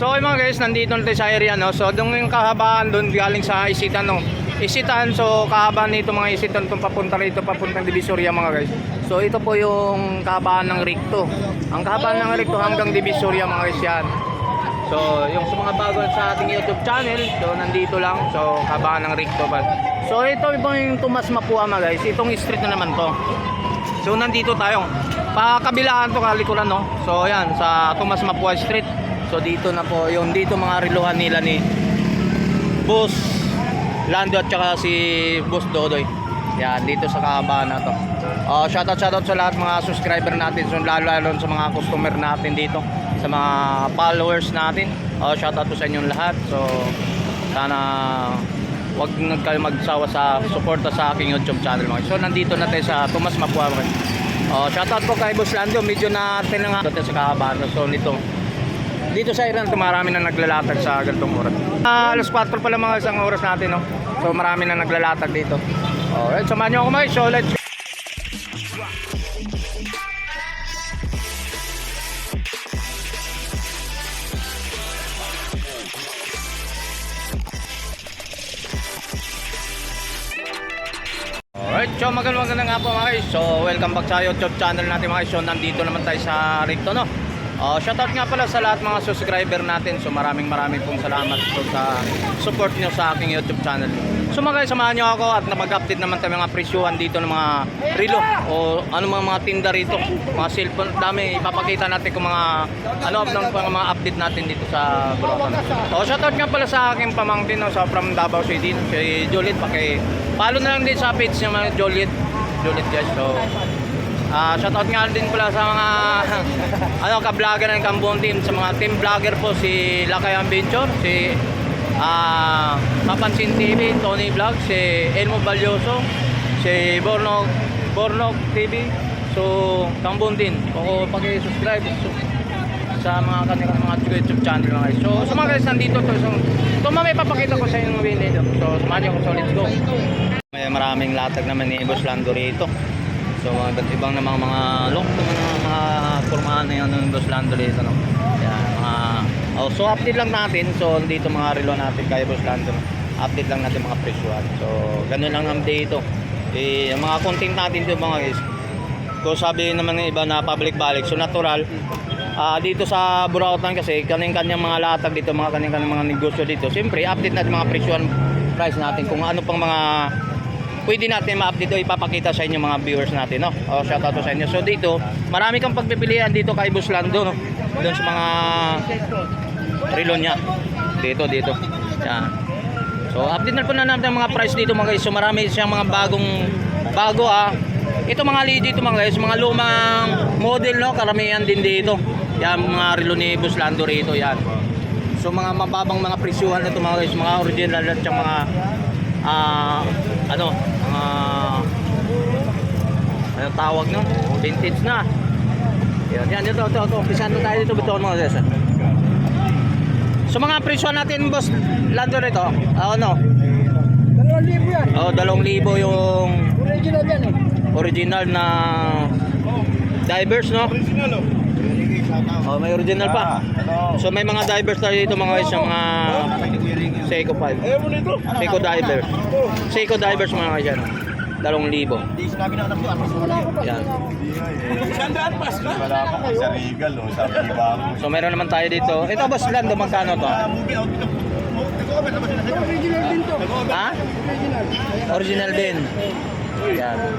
So okay mga guys, nandito na sa area no. So doon yung kahabaan doon galing sa Isitan no. Isitan, so kahabaan nito mga Isitan itong papunta rito, papuntang Divisoria mga guys. So ito po yung kahabaan ng Ricto. Ang kahabaan ng Ricto hanggang Divisoria mga guys yan. So yung sa mga bago sa ating YouTube channel, so nandito lang. So kahabaan ng Ricto ba. So ito yung Tomas Mapua mga guys. Itong street na naman to. So nandito tayo. Pakabilaan to kalikuran no. So yan sa Tomas Mapua Street. So dito na po yung dito mga riluhan nila ni Boss Lando at saka si Boss Dodoy. Yan dito sa kahabaan na to. Uh, shoutout shoutout sa lahat mga subscriber natin, so lalo lalo sa mga customer natin dito, sa mga followers natin. Uh, shoutout po sa inyong lahat. So sana wag kayo magsawa sa suporta sa aking YouTube channel mga. So nandito na tayo sa Tomas Mapua. mga. Oh, shoutout po kay Boss Lando, medyo na tinanga dito sa kahabaan. So nito dito sa Iran, marami na naglalatag sa ganitong oras. Ah, alas 4 pala mga isang oras natin, no? So marami na naglalatag dito. Alright, samahan nyo ako mga so let's Alright, so magandang magandang nga po mga guys. So welcome back sa YouTube channel natin mga guys. So nandito naman tayo sa Ricto no. Uh, shoutout nga pala sa lahat mga subscriber natin. So maraming maraming pong salamat po sa support nyo sa aking YouTube channel. So mga guys, samahan nyo ako at napag-update naman tayo mga presyuhan dito ng mga relo o ano mga mga tinda rito. Mga cellphone, dami ipapakita natin kung mga ano ng mga, update natin dito sa Bulacan. O shoutout nga pala sa aking pamangkin no, sa from Davao City, si Juliet. Paki, follow na lang din sa page niya mga Juliet. Juliet guys. So Ah, shoutout nga din pala sa mga ano ka-vlogger ng Kambon team, sa mga team vlogger po si Lakay Adventure, si ah Papansin TV, Tony Vlog, si Elmo Balyoso, si Bornok Bornok TV. So, Kambon din. Kung paki-subscribe so, sa mga kanilang mga YouTube channel mga guys. So, sa mga guys nandito to. So, ito mamaya papakita ko sa inyo ng video. So, samahan niyo ako. So, let's go. May maraming latag naman ni Boss Lando rito. So mga iba't ibang namang mga lock mga mga pormahan na yun ng Boss Lando dito no. Yan, mga oh, so update lang natin. So dito mga relo natin kay Boss Lando. no. Update lang natin mga presyuhan. So ganun lang ang update ito. Eh mga content natin dito mga guys. So sabi naman ng iba na public balik. So natural Ah, dito sa Burautan kasi kaning-kanyang mga latag dito, mga kaning-kanyang mga negosyo dito. Siyempre, update natin mga presyuhan price natin kung ano pang mga pwede natin ma-update o ipapakita sa inyo mga viewers natin, no? O shout out sa inyo. So dito, marami kang pagpipilian dito kay Boss Lando, no? Doon sa mga relo niya. Dito, dito. Yan. So update na po na natin ang mga price dito mga guys. So marami siyang mga bagong bago ah. Ito mga lead dito mga guys, mga lumang model no, karamihan din dito. Yan mga relo ni Boss Lando rito yan. So mga mababang mga presyuhan na ito mga guys, mga original at mga ah ano, mga ano tawag nun? Vintage na. Yan, yan, ito, ito, ito. Umpisahan na tayo dito, beton mga guys. ah. So mga presyo natin, boss, Lando rito, ah, ano? Dalawang libo yan. Oh, dalawang libo yung Original yan eh. original na divers, no? Original oh. Oh, may original pa. So may mga divers tayo dito mga guys, yung mga Seiko 5. Ayaw mo nito? Seiko divers. Seiko divers mga yan. Dalawang libo. Di sinabi na anak ko, ano sa Yan. Sandaan pas ka? Wala pa kasi sa Regal, oh, sabi ni Bang. So meron naman tayo dito. Ito boss Lando, magkano to? Original din to. Ha? Original. Original din. Yan. Eh.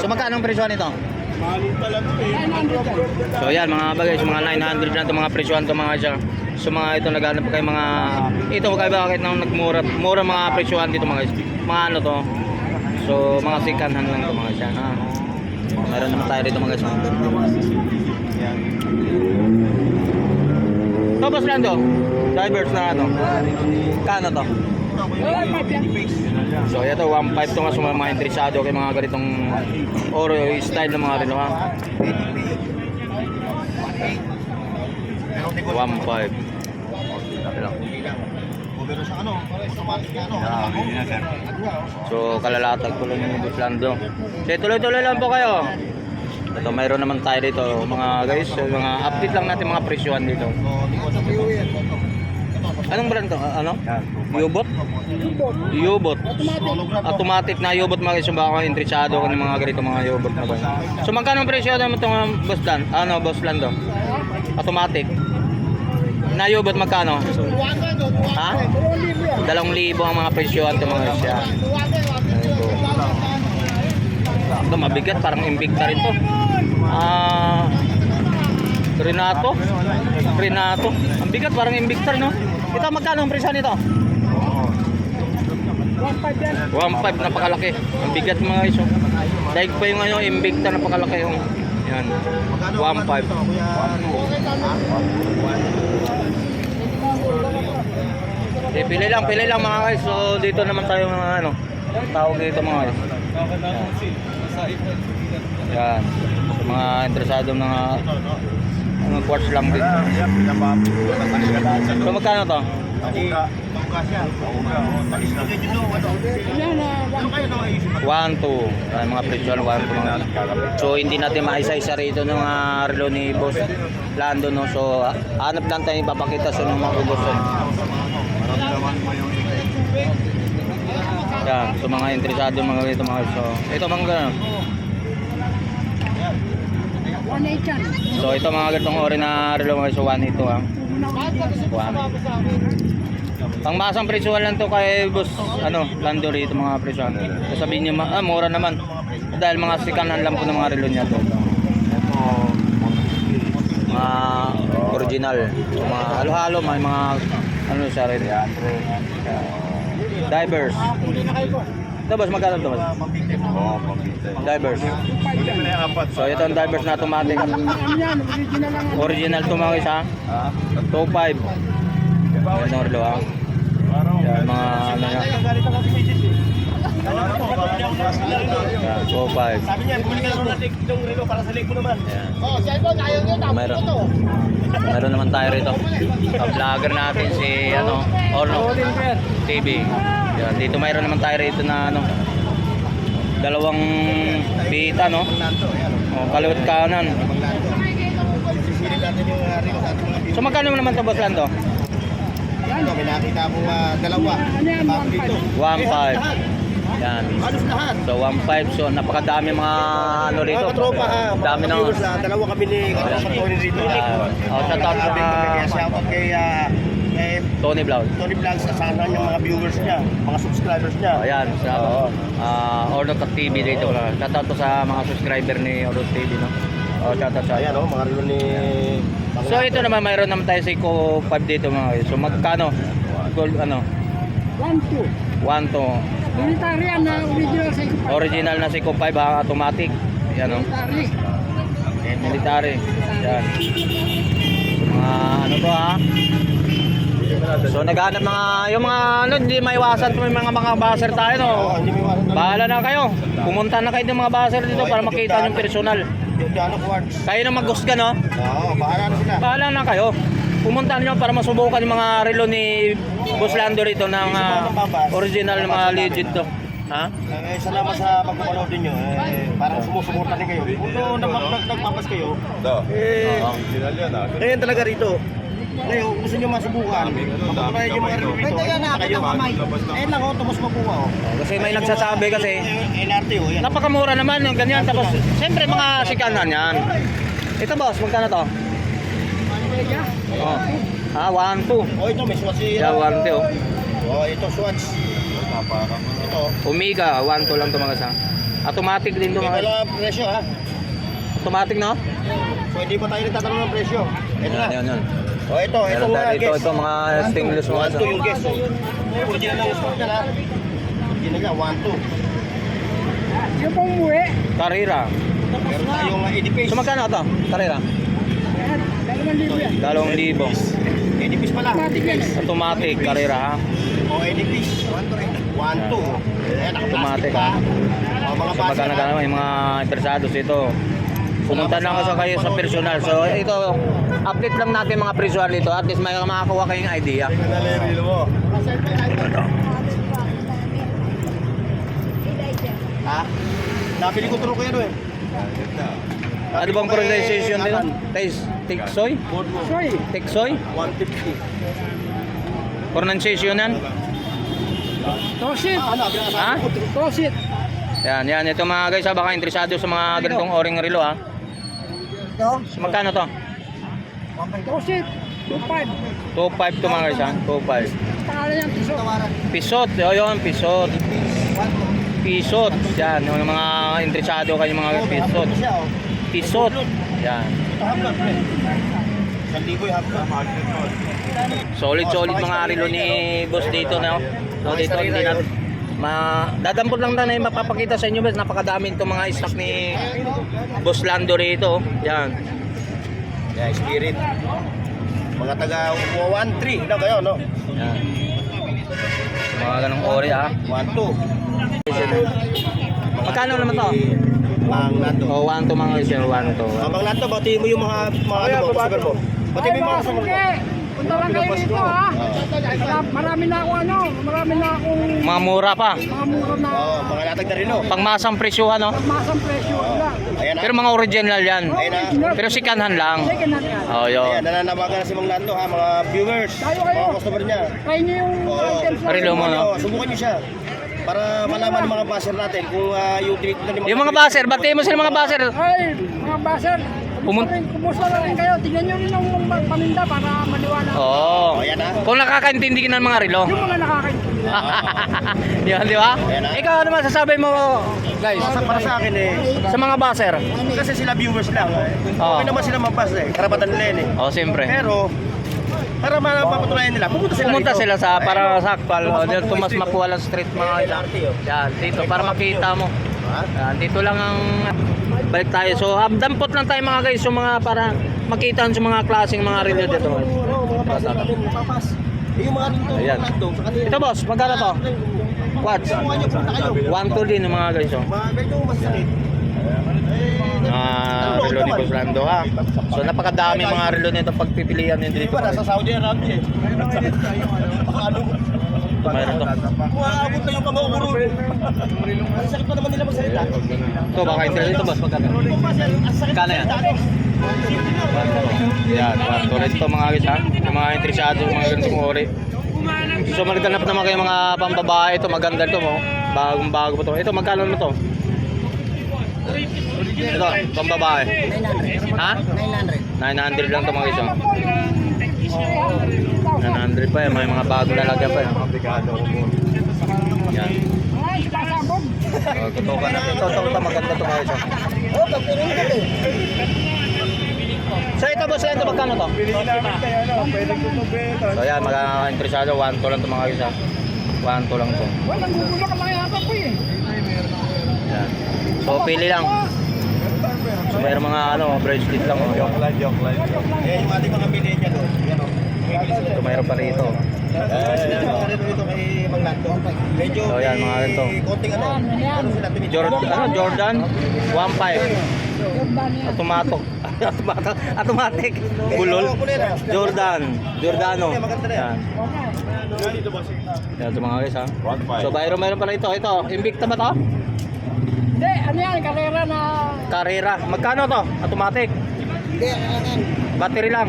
So magkano ang presyo nito? Eh. So yan mga bagay, so mga 900 na ito mga presyohan to mga siya. So mga ito naghanap pa kayo mga ito kaya bakit nang nagmura mura mga presyohan dito mga. Mga ano to. So mga second lang to mga siya. Ha? Meron naman tayo dito mga guys. Yan. Tapos lang to. Divers na ano. Kano to? So ito 1.5 to nga sa mga interesado kay mga ganitong oro style ng mga relo ha. 1.5. Pero sa ano, automatic ano. Ah, hindi na sir. So kalalatag ko lang yung Buslando. So tuloy-tuloy lang po kayo. Ito, mayroon naman tayo dito, mga guys. So, mga update lang natin mga presyohan dito. Anong brand to? Ano? Yubot? Yubot. Automatic na yubot mga guys. Yung baka interesado ka ng mga ganito mga yubot na ba. So magkano ang presyo naman itong um, boss Dan? Ano, boss Lando? Automatic. Na yubot magkano? Ha? Dalawang libo ang mga presyohan ito mga. Yan. Ito. Mabigat, parang Invicta rin to. Ah, Renato. Renato. Ang bigat, parang Invicta no? Ito, magkano ang presyo nito? 1.5 napakalaki. Ang bigat mga oh. Daig pa yung ano, Invicta napakalaki yung yan. 1.5. pili lang, pili lang mga guys. So dito naman tayo mga ano, tawag dito mga guys. Yan. Mga interesado mga mga quartz lang dito. So magkano to? 1, 2. Ay, mga presyo 1, 2 mga. So hindi natin maisa-isa rito ng mga relo ni Boss Lando no. So ah, hanap lang tayo ipapakita sa mga gusto. Yan, so mga interesado mga ganito mga so ito mga ganun. 1.8 yan. So ito mga ganitong ori na relo mga so 1 ito ah. 1. Pang masang presyo lang to kay boss ano, Lando rito mga presyo. So sabihin niyo ma- ah, mura naman. Dahil mga sikanan lang po ng mga relo niya to. Mga original. So, mga halo-halo, may mga ano siya rin? 300. Uh, divers. Ito boss, magkano ito boss? Oo, Divers. So ito ang divers na automatic. Original tumawis ha? Ha? 2.5. Yan orlo ah. ha. Yan mga ano nga. 4-5. Sabi niya, bumili ka ng yung relo para sa leg mo naman. Ayan. Oh, cellphone, ayaw niyo, tapos Meron. Meron naman tayo rito. Ang vlogger natin si ano, Orno TV. Yan, dito mayroon naman tayo rito na ano, dalawang bita no. Oh, kaliwat kanan. So magkano naman to boss Lando? Ito, may nakita mo ah, dalawa. Bago dito. Yan. Halos lahat. So 1.5 so napakadami mga ano rito. Mga katropa ha. Dami ng viewers, ah, Dalawa kami ni katropa Tony rito. Yan. Oh, shout out sa shout out kay ah, kay Tony Vlog. Tony Vlogs sa sana yung mga viewers niya, mga subscribers niya. Oh, ayan, sa uh, Orno TV dito. Shout out to sa mga subscriber ni Orno TV no. Oh, shout out sa Ayan oh, mga relo ni So ito naman mayroon naman tayo sa Eco 5 dito mga guys. So magkano? Gold ano? 1.2. 1 yan na original sa ito. original na Seiko 5 ha, automatic. Yan oh. Military. Military. Yan. Mga ano to ha? So naghanap mga yung mga ano hindi maiwasan may mga mga baser tayo no. Bahala na kayo. Pumunta na kayo ng mga baser dito para makita yung personal. Yung Jano Quartz. Kayo na mag-gusto no? Oo, bahala na sila. Bahala na kayo. Pumunta nyo para masubukan yung mga relo ni Boss Lando rito ng ah, original na mga legit to. Ha? Eh, salamat sa pagpapanood ninyo. Eh, parang sumusuporta din kayo. Kung nag nag nagpapas kayo, eh, Oo. ngayon talaga rito. Ngayon, gusto nyo masubukan. Pagpapanood yung mga review dito. Pwede na, kita kamay. Eh lang, oh, tapos mabuha. Oh. Kasi may nagsasabi kasi Eh, LRT, oh, yan. napakamura naman yung ganyan tapos siyempre mga sikanan yan. Ito boss, magkano to? Oh. Ah, 1 2. Oh, ito, may swatch si... Yeah, 1 2. Oh, ito, swatch. Ito. Omega, 1 2 lang to mga sa. Automatic din to mga. wala presyo, ha? Automatic no? So, hindi pa tayo nagtatanong ng presyo. Ito na. Yan, yan. Oh, ito, ito Meron mga dito, guest. ito mga stainless mga One, sa. two yung guest. Oh. Original lang niya, ha? Original niya, one, two. Yung pong umuwi. Karira. Meron tayong uh, edipis. So magkano to? Karira? Dalawang libo yan. Dalawang libo. Edipis pala. Automatic yan. Automatic, karira ha. O, edipis. One, two. One, two. Ayan, Automatic, naka-plastic pa. ha? O, mga basa magkano na. ka naman yung mga interesados ito. Pumunta na ako sa kayo sa personal. So ito, update lang natin mga personal dito. At least may makakuha kayong idea. Ha? Nabili ko tulong ko yan, eh. Ano bang pronunciation nito? Tais, Tiksoy? Soy. Tiksoy? 150. Pronunciation yan? Tosit. Ha? Tosit. Yan, yan. Ito mga guys, ha, baka interesado sa mga ganitong oring relo ha. Ito? Magkano to? Tosit. 2.5. 2.5 to mga guys ha. 2.5. Pangalan yan, piso. Pisot. O yun, pisot. Pisot. Yan, yung mga interesado kayo mga pisot. oh. Pisot. Yan. Solid solid mga relo ni boss dito no. So dito hindi natin ma dadampot lang na yung mapapakita sa inyo boss napakadami itong mga stock ni Boss Lando rito. Yan. Yeah, spirit. Mga taga 1-3. Ilan kayo, no? Yan. Mga ganong ori ah. 1-2. Magkano naman to? Mang nato. O, 1 to mga guys, 1 to. Abang nato, batiin mo yung mga mga ano mo, customer mo. Batiin mo yung mga customer mo. Punta lang kayo dito ha. Mara- Marami na ako ano, marami na akong Mga mura pa. mga mura na Oo, mga latag na rin, no? Pangmasang presyuhan no. masang presyo lang. Ayan na. Pero mga original yan. Ayan na. Pero sikanhan lang. Second hand yan. Oh, Ayan, yun. nananawagan na si Mang Lando ha, mga viewers, Tayo kayo. mga customer niya. Kaya niyo yung na Relo mo, no? Subukan niyo siya. Para malaman ng mga baser natin kung ah, yung tinitnan ni Yung mga baser, batiin mo sila mga baser. Ay, mga baser. Pumun- Kumusta na rin kayo? Tignan nyo rin yung mga paninda para maliwanag. Oo. Oh, ayan na. Kung nakakaintindi ka ng mga relo. Yung mga nakakaintindi. Yan, di ba? Ayan na. Ikaw ano masasabi mo, guys? Sa, para sa akin eh, Sa mga baser. kasi sila viewers lang. Eh. Oo. Okay naman sila magbasa eh. Karapatan nila yun eh. Oh, siyempre. Pero, para ma- mapatunayan nila, pumunta sila Pumunta rito. sila sa para oh. sa Akpal, o dito Tumas Mapuala Street mga ilan. Yan, dito para makita mo. Ha? Yan, dito lang ang balik tayo. So, um, dampot lang tayo mga guys, yung mga para makita sa mga klaseng mga relo dito. Mga baser natin, papas. Eh, yung mga dito, Ayan. Ito boss, magkano to? Kayo. 1 to din mga guys. Oh. Mga ganito masakit. Ah, relo ni Boss Lando ha. So napakadami mga relo nito pagpipilian nyo Di dito. ba, nasa Saudi Arabia eh. Ano? Ito mayroon to. Kung aabot na yung kamukuro. Ang sakit pa naman nila magsalita. Ito baka internet ito boss, magkano? Kano yan? Yan, one to rin to mga guys ha. Yung mga interesado sa mga ganitong ori. So maghanap naman kayo mga pambabae ito, maganda ito mo. Bagong bago po to. Ito magkano naman to? Ito, pambabae. 900. Ha? 900. 900 lang to mga oh. 900 pa yan, may mga bagong lalagyan pa yan. Yan. Ay, pasabog. Oh, tutukan natin. Ito, ito, ito, maganda to mga guys. oh. Oh, pagpiringan eh. So ito boss, ito magkano to? So yan, mga interesado, 1 to lang to mga ha. 1 to lang to. Walang gugulo ka lang yata po eh. Yan. So pili lang. So mayroong mga ano, bracelet lang. Oh. Eh, yung ating mga pili dyan, oh. Yan, oh. Ito mayroon pa rito. Eh, rito rito. Medyo So, yan, mga may rito. konting ano. Ano sila? Jordan, ano, Jordan 1.5. Yung ban yan. Automatic. Automatic. Automatic. Bulol. Jordan. Giordano. Yan. Yan ito mga guys ha. So mayroon mayroon pala ito. Ito, Invicta ba to? Hindi, ano yan, karera na... Carrera. Magkano to? Automatic. Hindi, ano yan. Battery lang.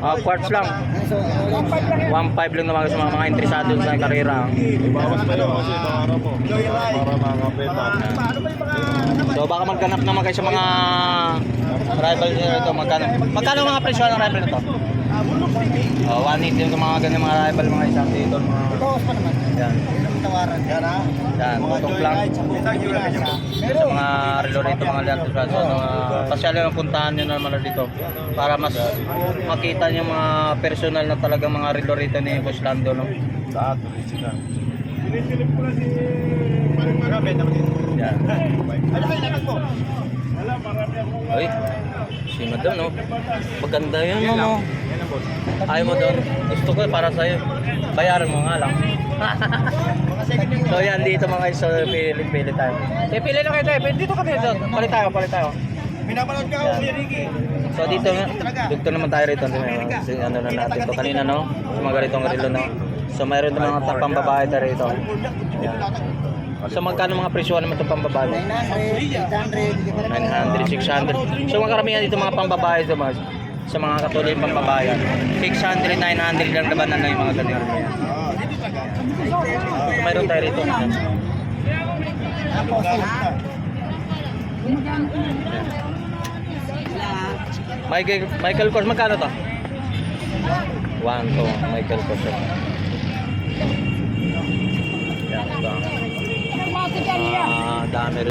Ah, quartz lang. So, ano 1.5 lang yan. 1.5 lang naman sa mga, mga interesado sa karera. Ibawas pa yun kasi para mo. Para mga beta. Paano ba yung mga... So baka magganap naman kayo sa mga rival nyo ito. Magkano? Magkano mga presyo ng rival nito? Oh, 180 yung mga ganyan mga rival mga isang dito. Mga... Bawas pa naman. Yan. Tawaran. Yan ha. Yan, tutok lang. Sa mga relo rito, mga lantos sa mga pasyal lang puntahan nyo naman dito para mas makita nyo mga personal na talagang mga relo rito ni Boss Lando. No? Lahat. Original. Pinisilip ko na si... Grabe naman yun. Yan. Ano kayo lakas mo? Uy, si Madam, no? Maganda yun, no? no? Ayaw mo doon. Gusto ko para sa'yo. Bayaran mo nga lang. so yan, dito mga guys, so pili-pili tayo. Eh, pili lang kayo tayo. Dito ka dito. Palit tayo, palit tayo. Pinapanood ka ako, Kuya Ricky. So dito, dito naman tayo rito. Kasi ano na natin to kanina, no? Yung mga ganitong relo, no? So mayroon din mga tapang babae tayo rito. Yan. So magkano mga presyo naman itong pambabae? 900, 800. 900, 600. So mga karamihan dito mga pambabae ito mas sa mga katulad yung pambabae. 600, 900 lang labanan na yung mga ganyan. So, mayroon tayo rito. Michael, Michael Kors, magkano to? 1 to, Michael Kors. Ah, dami rin.